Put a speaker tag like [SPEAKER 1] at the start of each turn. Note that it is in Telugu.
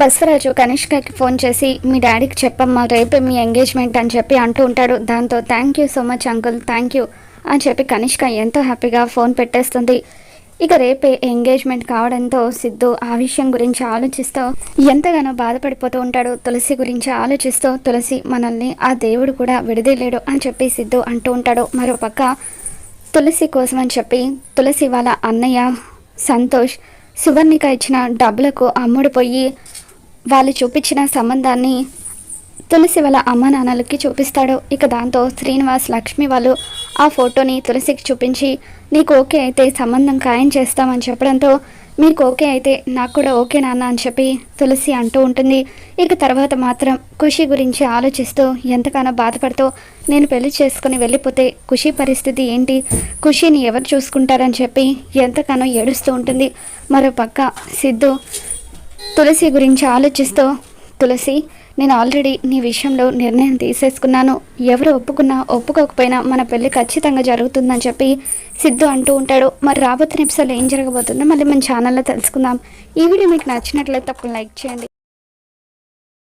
[SPEAKER 1] బస్వరాజు కనిష్కకి ఫోన్ చేసి మీ డాడీకి చెప్పమ్మా రేపే మీ ఎంగేజ్మెంట్ అని చెప్పి అంటూ ఉంటాడు. దాంతో thank you so much uncle thank you అని చెప్పి కనిష్క ఎంతో హ్యాపీగా ఫోన్ పెట్టేస్తుంది. ఇక రేపే ఎంగేజ్మెంట్ కావడంతో సిద్ధు ఆ విషయం గురించి ఆలోచిస్తూ ఎంతగానో బాధపడిపోతూ ఉంటాడు. తులసి గురించి ఆలోచిస్తూ తులసి మనల్ని ఆ దేవుడు కూడా విడదలేడు అని చెప్పి సిద్ధు అంటూ ఉంటాడు. మరోపక్క తులసి కోసం అని చెప్పి తులసి వాళ్ళ అన్నయ్య సంతోష్ సువర్ణిక ఇచ్చిన డబ్బులకు అమ్ముడుపోయి వాళ్ళు చూపించిన సంబంధాన్ని తులసి వాళ్ళ అమ్మ నాన్నలకి చూపిస్తాడు. ఇక దాంతో శ్రీనివాస్ లక్ష్మి వాళ్ళు ఆ ఫోటోని తులసికి చూపించి నీకు ఓకే అయితే సంబంధం ఖాయం చేస్తామని చెప్పడంతో మీకు ఓకే అయితే నాకు కూడా ఓకే నాన్న అని చెప్పి తులసి అంటూ ఉంటుంది. ఇక తర్వాత మాత్రం ఖుషి గురించి ఆలోచిస్తూ ఎంతగానో బాధపడుతూ నేను పెళ్ళి చేసుకుని వెళ్ళిపోతే ఖుషి పరిస్థితి ఏంటి? ఖుషిని ఎవరు చూసుకుంటారని చెప్పి ఎంతగానో ఏడుస్తూ ఉంటుంది. మరో పక్క సిద్ధు తులసి గురించి ఆలోచిస్తూ తులసి నేను ఆల్రెడీ నీ విషయంలో నిర్ణయం తీసేసుకున్నాను. ఎవరు ఒప్పుకున్నా ఒప్పుకోకపోయినా మన పెళ్ళి ఖచ్చితంగా జరుగుతుందని చెప్పి సిద్ధు అంటూ ఉంటాడు. మరి రాబోతున్న ఎపిసోడ్లో ఏం జరగబోతుందో మళ్ళీ మన ఛానల్లో తెలుసుకుందాం. ఈ వీడియో మీకు నచ్చినట్లయితే తప్పకుండా లైక్ చేయండి.